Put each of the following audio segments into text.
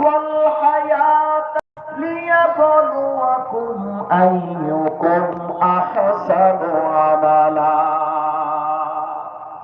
ওয়াল হায়াতা লিয়াবলুয়াকুম আইয়ুকুম আহসানু আমালা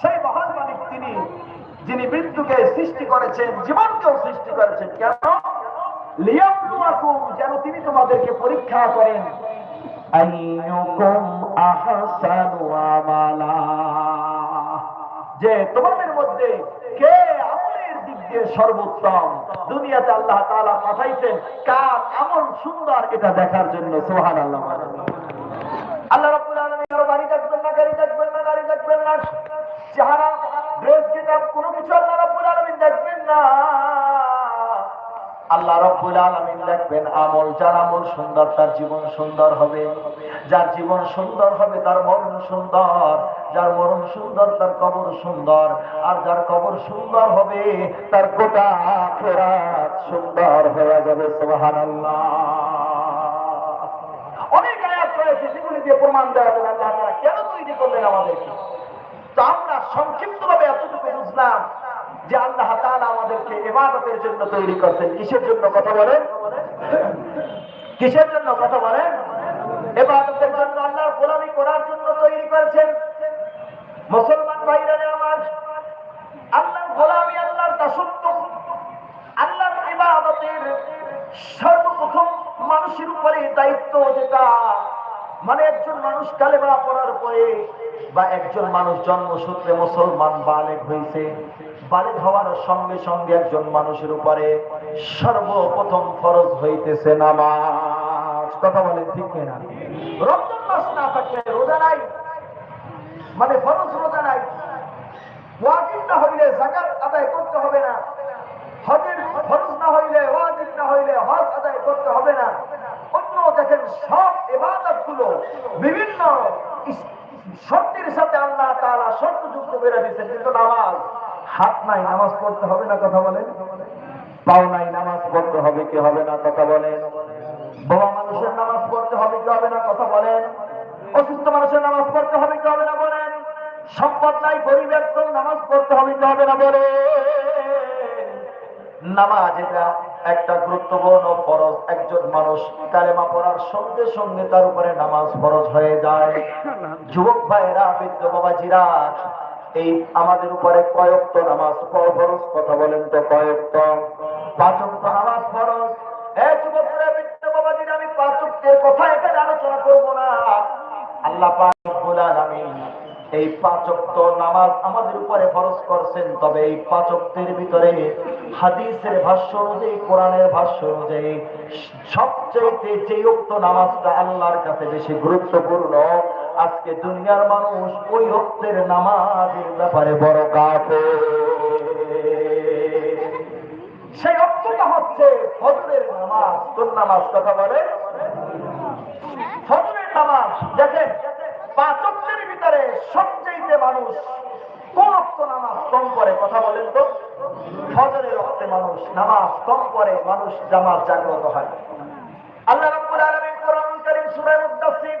সেই মহান মালিক তিনি, যিনি মৃত্যুকে সৃষ্টি করেছেন, জীবনকেও সৃষ্টি করেছেন, কেন? লিয়াবলুয়াকুম যেন তিনি তোমাদেরকে পরীক্ষা করেন। আইয়ুকুম আহসানু আমালা। যে তোমাদের দিয়ে সর্বোত্তম। দুনিয়াতে আল্লাহ তাআলা পাঠাইছেন কার আমল সুন্দর এটা দেখার জন্য সোহান আল্লাহ রাব্বুল আলামিন বাড়ি থাকবেন না, গাড়ি দেখবেন না, গাড়ি দেখবেন না, চেহারা ড্রেস কিতাব কোনো কিছু আল্লাহ রাব্বুল আলামিন দেখবেন না। আল্লাহ রব্বুল আলামিন দেখবেন আমল, যার আমল সুন্দর, তার জীবন সুন্দর হবে। যার জীবন সুন্দর হবে, তার মরণ সুন্দর। যার মরণ সুন্দর, তার কবর সুন্দর। আর যার কবর সুন্দর হবে, তার গোটা সুন্দর হয়ে যাবে, সুবহানাল্লাহ। অনেক আয়াত রয়েছে যেগুলি দিয়ে প্রমাণ দেওয়া যাবে, আল্লাহ কেন তৈরি করলেন আমাদেরকে? তো আমরা সংক্ষিপ্তভাবে এতটুকু বুঝলাম যে আল্লাহ তাআলা আমাদেরকে ইবাদতের জন্য তৈরি করছেন, কিসের জন্য কথা বলেন? কিসের জন্য কথা বলেন? ইবাদতের জন্য আল্লাহর গোলামি করার জন্য তৈরি করেছেন। মুসলমান ভাইরা আমার, আল্লাহর গোলামি আল্লাহর দাসত্ব, আল্লাহর ইবাদতের সর্বপ্রথম মানুষের উপরে দায়িত্ব যেটা মানে একজন মানুষ কালেমা পড়ার পরে বা একজন মানুষ জন্মসূত্রে মুসলমান বালেগ হয়েছে বালেগ হওয়ার সঙ্গে সঙ্গে একজন মানুষের উপরে সর্বপ্রথম ফরজ হইতেছে নামাজ। কথা বলেন ঠিক না রমজান মাস না থাকলে রোজা নাই। মানে ফরজ রোজা নাই। ওয়াজিব না হইলে জাকাত আদায় করতে হবে না। হজের না হইলে ওয়াজিব না হইলে হজ আদায় করতে হবে না। অন্য দেখেন সবগুলো বিভিন্ন শর্তের সাথে আল্লাহ তাআলা শর্ত যুক্ত করে দিয়েছেন, কিন্তু নামাজ হাত নাই, নামাজ পড়তে হবে না কথা বলেন? পাও নাই, নামাজ পড়তে হবে কি হবে না কথা বলেন? বাবা মানুষের নামাজ পড়তে হবে কি হবে না কথা বলেন? অসুস্থ মানুষের নামাজ পড়তে হবে কি হবে না বলেন? সম্পদ নাই গরিব একদম নামাজ পড়তে হবে কি হবে না বলেন? নামাজ এটা একটা গুরুত্বপূর্ণ ফরজ। একজন মানুষ কালেমা পড়ার সঙ্গে সঙ্গে তার উপরে নামাজ ফরজ হয়ে যায়। যুবক ভাইরা বৃদ্ধ বাবাজিরা এই আমাদের উপরে কয়েকটা নামাজ ফরজ কথা বলেন তো কয়েকটা। পাঁচক্ত নামাজ নামাজ আমাদের উপরে ফরজ তবে ভিতরে হাদিসের ভাষ্য কোরআনের ভাষ্য সবচেয়ে যে উক্ত নামাজটা আল্লাহর কাছে বেশি গুরুত্বপূর্ণ আজকে দুনিয়ার মানুষ ওই উক্তের নামাজের ব্যাপারে বড় কাফে সেই অক্তটা হচ্ছে ফজরের নামাজ। কোন নামাজ কথা বলে? ফজরের নামাজ, দেখেন, পাঁচ ভিতরে সবচেয়ে মানুষ কোন অক্ত নামাজ কম করে কথা বলেন তো। ফজরের অক্তে মানুষ নামাজ কম করে মানুষ জামাত জাগ্রত হয়। আল্লাহ রাব্বুল আলামিন কোরআন কারীম সূরা মুদাসসির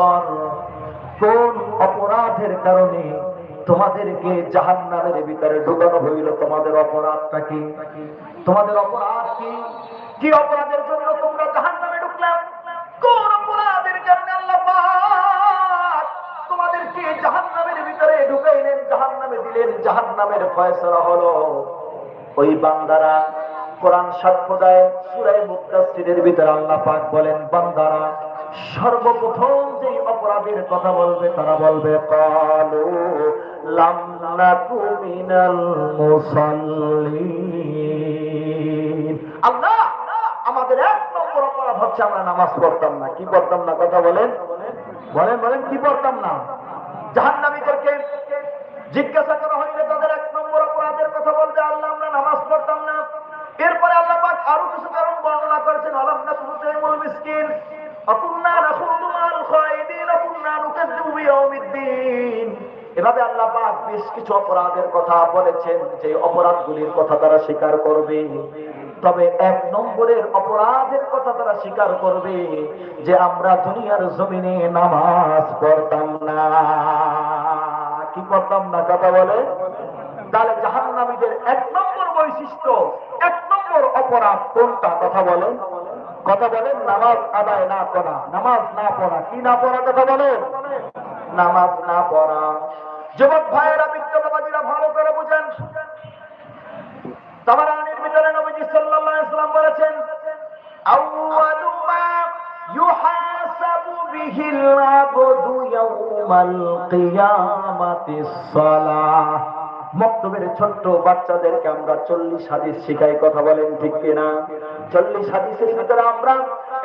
সাকার কোন অপরাধের কারণে তোমাদেরকে জাহান্নামের ভিতরে ঢুকানো হইল? তোমাদের অপরাধটা কি? তোমাদের অপরাধ কি? কি অপরাধের জন্য তোমরা জাহান্নামে ঢুকলাম কোন অপরাধের কারণে আল্লাহ তোমাদেরকে জাহান্নামের ভিতরে ঢুকাইলেন, জাহান্নামে দিলেন, জাহান্নামের ফয়সালা হলো ওই বান্দারা কোরআন সাক্ষ্য দেয়, সূরায়ে মুদাসসিরের ভিতরে আল্লাহ পাক বলেন, বান্দারা সর্বপ্রথম যে অপরাধের কথা বলবে, তারা বলবে, কালু লাম নাকু মিনাল আল্লাহ, আমাদের এক নম্বর অপরাধ হচ্ছে আমরা নামাজ পড়তাম না। কি পড়তাম না? কথা বলেন। বলেন বলেন, কি পড়তাম না? জাহান্নামীদেরকে জিজ্ঞাসা করা হইলে তাদের এক নম্বর অপরাধের কথা বলতে আল্লাহ, আমরা নামাজ পড়তাম না। এরপরে আল্লাহ আরও কিছু কারণ বর্ণনা এভাবে আল্লাহ বেশ কিছু অপরাধের কথা বলেছেন যে অপরাধগুলির কথা তারা স্বীকার করবে। তবে এক নম্বরের অপরাধের কথা তারা স্বীকার করবে যে আমরা দুনিয়ার জমিনে নামাজ পড়তাম না। কি করতাম না, কথা বলে? তাহলে জাহান্নামীদের এক নম্বর বৈশিষ্ট্য, এক নম্বর অপরাধ কোনটা, কথা বলেন কথা বলেন নামাজ আদায় না করা, নামাজ না পড়া। কি না পড়া, কথা বলেন নামাজ না পড়া। যুবক ভাইয়েরা বিদ্যবাদীরা ভালো করে বুঝেন। তাবারানির ভিতরে নবীজি সাল্লাল্লাহু আলাইহি সাল্লাম বলেছেন, আউয়ালু মা ইউহাসাবু আবদু ইয়াউমাল সালাহ। মক্তবের ছোট্ট বাচ্চাদেরকে আমরা চল্লিশ হাদিস শিখাই, কথা বলেন ঠিক কিনা? চল্লিশ হাদিসের ভিতরে আমরা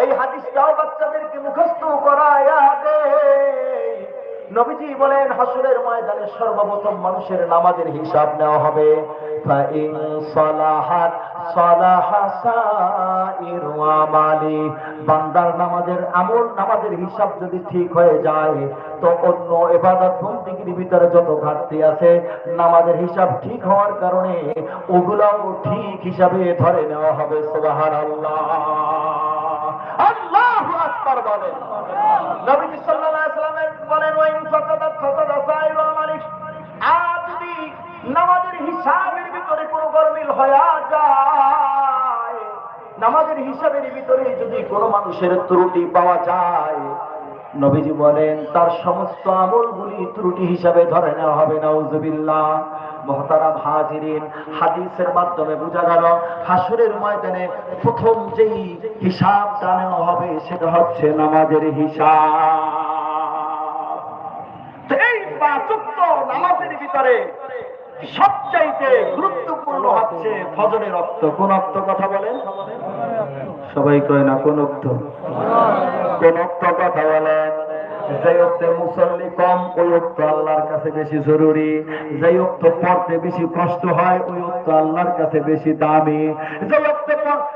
এই হাদিসটাও বাচ্চাদেরকে মুখস্থ করায়া দেই। নবীজি বলেন, হাসুরের ময়দানে সর্বপ্রথম মানুষের নামাজের হিসাব নেওয়া হবে। বান্দার নামাজের আমল, নামাজের হিসাব যদি ঠিক হয়ে যায়, তো অন্য এবাদত বন্দিগির ভিতরে যত ঘাটতি আছে, নামাজের হিসাব ঠিক হওয়ার কারণে ওগুলাও ঠিক হিসাবে ধরে নেওয়া হবে। সুবহানাল্লাহ। আল্লাহু আকবার বলেন নবীজি সাল্লাল্লাহু আলাইহি সাল্লামের বলেন, ওয়াইন সাইরু নামাজের হিসাবের ভিতরে কোনো গরমিল হয়ে যায়, নামাজের হিসাবের ভিতরে যদি কোনো মানুষের ত্রুটি পাওয়া যায়, নবীজি বলেন, তার সমস্ত আমলগুলি ত্রুটি হিসাবে ধরে নেওয়া হবে, নাউজুবিল্লাহ। মহতারাম হাজিরিন, হাদিসের মাধ্যমে বোঝা গেল হাসুরের ময়দানে প্রথম যেই হিসাব জানানো হবে সেটা হচ্ছে নামাজের হিসাব। সবাই কয় না, কোন রক্ত কোন রক্ত কথা বলেন যে অর্থে মুসল্লি কম, ওই অর্থ আল্লাহর কাছে বেশি জরুরি। যে অর্থ পড়তে বেশি কষ্ট হয়, ওই অর্থ আল্লাহর কাছে বেশি দামি। যে হোক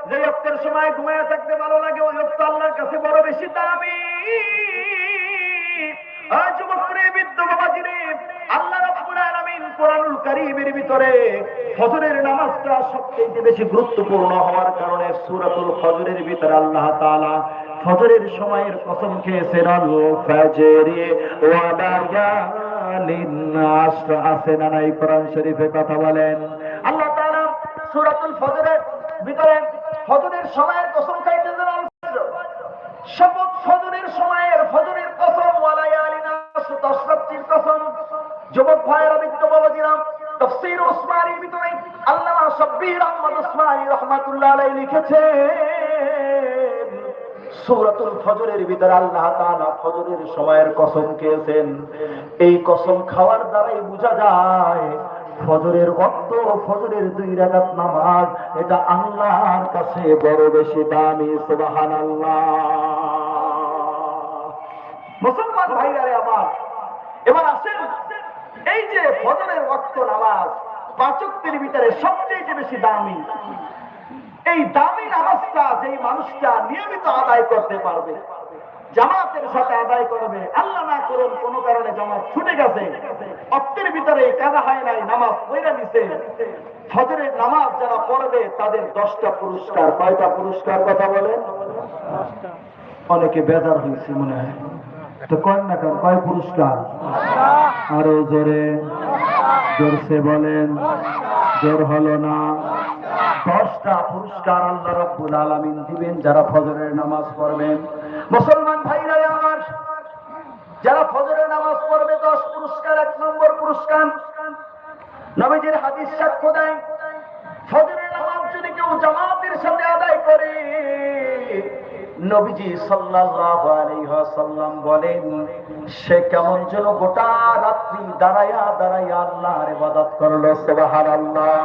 যে অর্থের সময় ঘুমায় থাকতে ভালো লাগে, ওই অর্থ আল্লাহর কাছে বড় বেশি দামি। আজ কোরআনুল কারীমের ভিতরে ফজরের নামাজটা সবচেয়ে বেশি গুরুত্বপূর্ণ হওয়ার কারণে সূরাতুল ফজরের ভিতরে আল্লাহ তাআলা ফজরের সময়ের কসম খেয়েছেন, আল ফাজরি ওয়া লায়ালিন আশর আছে না নাই? কোরআন শরীফে কথা বলেন। আল্লাহ তাআলা সূরাতুল ফজরের ভিতরে ফজরের সময়ের কসম খাইতেছেন শপথ ফজরের সময়ের ফজরের কসম ওয়ালায়ালিনা কসম, যুবক ভাইয়েরা বিদ্য বাবাজিরা, তাফসীর ভিতরে আহমদ ওসমানী রাহমাতুল্লাহ ফজরের ভিতরে আল্লাহ ফজরের সময়ের কসম খেয়েছেন। এই কসম খাওয়ার দ্বারাই বোঝা যায়, ফজরের অর্থ ফজরের দুই রাকাত নামাজ, এটা আল্লাহর কাছে বড় বেশি দামি, সুবহানাল্লাহ। মুসলমান ভাইরারে আমার এবার আসেন এই যে ফজরের ওয়াক্ত নামাজ পাঁচকের ভিতরে সবচেয়ে বেশি দামি। এই দামি নামাজটা যেই মানুষটা নিয়মিত আদায় করতে পারবে, জামাতের সাথে আদায় করবে, আল্লাহ না করুন কোন কারণে জামাত ছুটে গেছে। অক্টের ভিতরে কাজা হয় নাই, নামাজ পড়ে নিছে। ফজরের নামাজ যারা পড়বে, তাদের দশটা পুরস্কার। কয়টা পুরস্কার কথা বলে অনেকে বেজার হয়েছে মনে হয়। তো কয় না কেন কয় পুরস্কার? আরও জোরে। জোরসে বলেন, জোর হলো না। দশটা পুরস্কার আল্লাহ রব্বুল আলামিন দিবেন যারা ফজরের নামাজ পড়বেন। মুসলমান ভাইরা, আমার যারা ফজরের নামাজ পড়বে, দশ পুরস্কার, এক নম্বর পুরস্কার। নবীজির হাদিস সাক্ষ্য দেয়, ফজরের নামাজ যদি কেউ জামাতের সাথে আদায় করে নবীজি সাল্লাল্লাহু আলাইহি ওয়াসাল্লাম বলেন, সে কেমন যেন গোটা রাত্রি দাঁড়ায়া দাঁড়ায়া আল্লাহর ইবাদত করল, সুবহানাল্লাহ।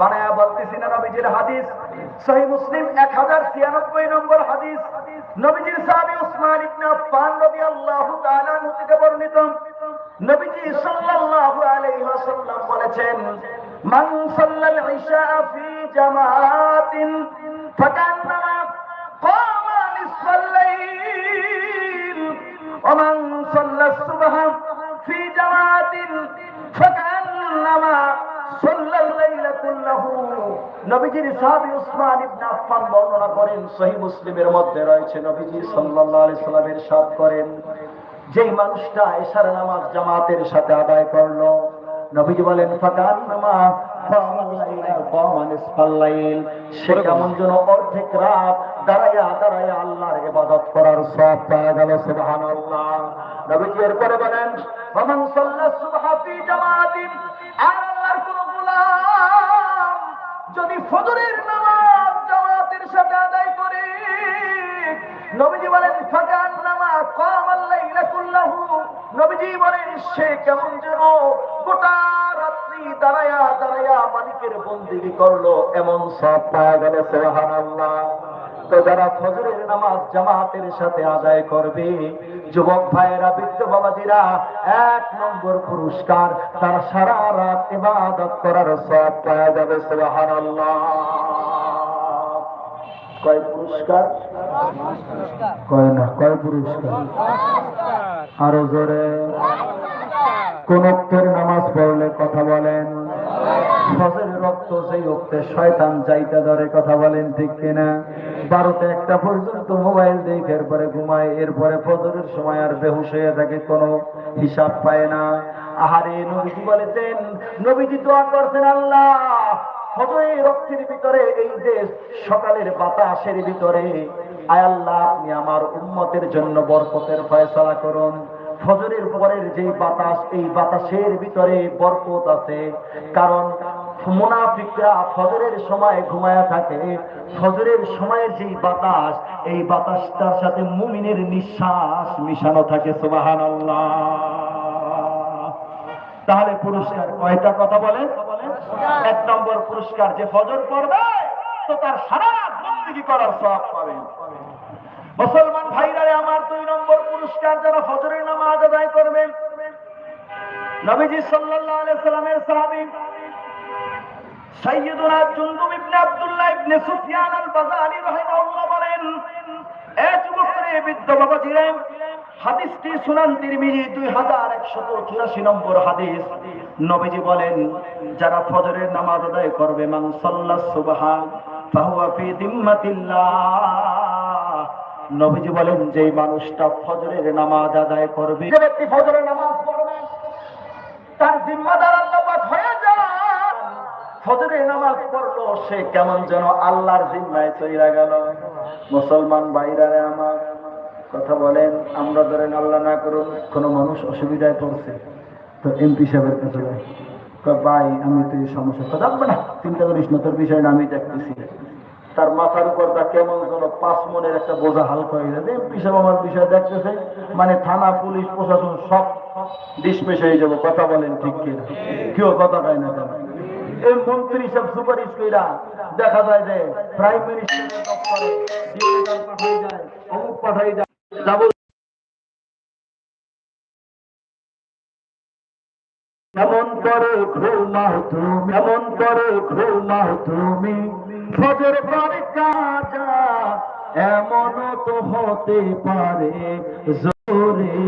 বানায়া বলতেছি না নবীজির হাদিস, সহি মুসলিম এক হাজার ছিয়ানব্বই নম্বর হাদিস। নবীজির সাহাবী উসমান ইবনে আফফান রাদিয়াল্লাহু তাআলা থেকে বর্ণিত। নবীজি সাল্লাল্লাহু আলাইহি ওয়াসাল্লাম বলেছেন, মান সাল্লাল ইশা ফি জামাআতিন ফাকান্নামা ومن صلى الصبح في جماعة فكأنما صلى الليل كله নবীজির সাহাবী উসমান ইবনে আফফান বর্ণনা করেন সহিহ মুসলিমের মধ্যে রয়েছে নবীজি সাল্লাল্লাহু আলাইহি সাল্লামের সাথ করেন যেই মানুষটা এশার নামাজ জামাতের সাথে আদায় করলো নবীজি বলেন ফাকান নামা সে কেমন যেন অর্ধেক রাত দাঁড়াইয়া দাঁড়াইয়া আল্লাহর ইবাদত করার সব পাওয়া গেল সুবহানাল্লাহ। নবীজি এরপরে বলেন ওমান সাল্লা সুবহা ফি জামাতিন আর আল্লাহর কোন গোলাম যদি ফজরের নামাজ জামাতের সাথে আদায় করে। নবীজি বলেন ফাকান নামা কামাল লাইলা কুল্লাহু নবীজি বলেন সে কেমন যেন গোটা দাঁড়ায়া দাঁড়ায়া মালিকের বন্দিগি করল এমন সব পাওয়া গেল সুবহানাল্লাহ। তো যারা ফজরের নামাজ জামাতের সাথে আদায় করবে যুবক ভাইয়েরা বৃদ্ধ বাবাজিরা এক নম্বর পুরস্কার তার সারা রাত ইবাদত করার সব পাওয়া যাবে সুবহানাল্লাহ। কয় পুরস্কার? কয় না কয় পুরস্কার? আরও জোরে। কোন অক্ষের নামাজ পড়লে কথা বলেন। ফজরের রক্ত সেই অক্ষে শয়তান চাইতে ধরে কথা বলেন, ঠিক কিনা? বারোতে একটা পর্যন্ত মোবাইল দেখে এরপরে ঘুমায়, এরপরে ফজরের সময় আর বেহুশ হয়ে থাকে, কোনো হিসাব পায় না। আহারে, নবীজি বলেছেন, নবীজি দোয়া করছেন আল্লাহ রক্তের ভিতরে, এই যে সকালের বাতাসের ভিতরে, আয় আল্লাহ, আপনি আমার উম্মতের জন্য বরকতের ফয়সালা করুন। ফজরের পরের যে বাতাস, এই বাতাসের ভিতরে বরকত আছে। কারণ মুনাফিকরা ফজরের সময় ঘুমায়া থাকে। ফজরের সময়ের যে বাতাস, এই বাতাসটার সাথে মুমিনের নিঃশ্বাস মিশানো থাকে সুবাহান তাহলে পুরস্কার কয়টা কথা বলে এক নম্বর পুরস্কার যে ফজর পড়বে, তো তার সারা বন্দী করার সব পাবে মুসলমান ভাইরা আমার দুই নম্বর পুরস্কার যারা ফজরের নামাজ আদায় করবেন। নবীজি সাল্লাল্লাহু আলাইহি সাল্লামের সাহাবী সাইয়্যিদুনা জুনদুব ইবনে আব্দুল্লাহ ইবনে সুফিয়ান আল রাহিমাহুল্লাহ বলেন, এ বৃদ্ধ হাদিসটি সুনান তিরমিজি দুই হাজার একশত চুরাশি নম্বর হাদিস। নবীজি বলেন, যারা ফজরের নামাজ আদায় করবে, মান সাল্লা সুবহা ফাহুয়া ফি দিম্মাতিল্লাহ। নবীজি বলেন যে মানুষটা ফজরের নামাজ আদায় করবে, যে ব্যক্তি ফজরের নামাজ পড়বে, তার জিম্মাদার হয়ে ফজরের নামাজ পড়ল, সে কেমন যেন আল্লাহর জিম্মায় চইরা গেল। মুসলমান ভাইরারে আমার, কথা বলেন, আমরা ধরেন আল্লাহ না করুন কোনো মানুষ অসুবিধায় পড়ছে। তো এমপি সাহেবের কাছে ভাই, আমি তো এই সমস্যা কথা না, চিন্তা করিস না, তোর বিষয় না, আমি দেখতেছি। তার মাথার উপর তা কেমন যেন পাঁচ মনের একটা বোঝা হালকা হয়ে যাবে সাহেব আমার বিষয় দেখতেছে মানে থানা, পুলিশ, প্রশাসন সব ডিসমিস হয়ে যাব। কথা বলেন ঠিক কি কেউ কথা কয় না এই মন্ত্রী সব সুপারিশ কইরা দেখা যায় যে প্রাইম মিনিস্টারের দপ্তরে পাঠাই যায়, অমুক পাঠাই যায়। এমন করে ঘুমাও তুমি? এমন করে ঘুমাও তুমি? ফজর পরে কাজা এমন তো হতে পারে। জোরে